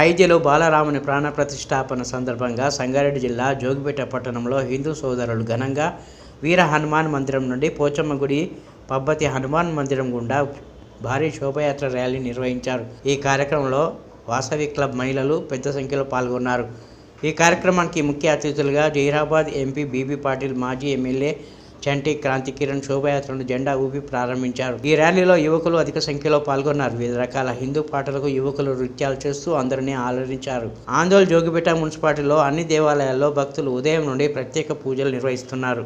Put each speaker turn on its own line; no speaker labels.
ఐద్యలో బాలరాముని ప్రాణ ప్రతిష్టాపన సందర్భంగా సంగారెడ్డి జిల్లా జోగిపేట పట్టణంలో హిందూ సోదరులు ఘనంగా వీర హనుమాన్ మందిరం నుండి పోచమ్మ గుడి పబ్బతి హనుమాన్ మందిరం గుండా భారీ శోభయాత్ర ర్యాలీ నిర్వహించారు. ఈ కార్యక్రమంలో వాసవి క్లబ్ మహిళలు పెద్ద సంఖ్యలో పాల్గొన్నారు. ఈ కార్యక్రమానికి ముఖ్య అతిథులుగా జహీరాబాద్ ఎంపీ బీబీ పాటిల్ మాజీ ఎమ్మెల్యే చంటి క్రాంతి కిరణ్ శోభయాత్రను జెండా ఊపి ప్రారంభించారు. ఈ ర్యాలీలో యువకులు అధిక సంఖ్యలో పాల్గొన్నారు. వివిధ రకాల హిందూ పాటలకు యువకులు నృత్యాలు చేస్తూ అందరినీ ఆలరించారు ఆందోళ్ జోగిపేట మున్సిపాలిటీలో అన్ని దేవాలయాల్లో భక్తులు ఉదయం నుండి ప్రత్యేక పూజలు నిర్వహిస్తున్నారు.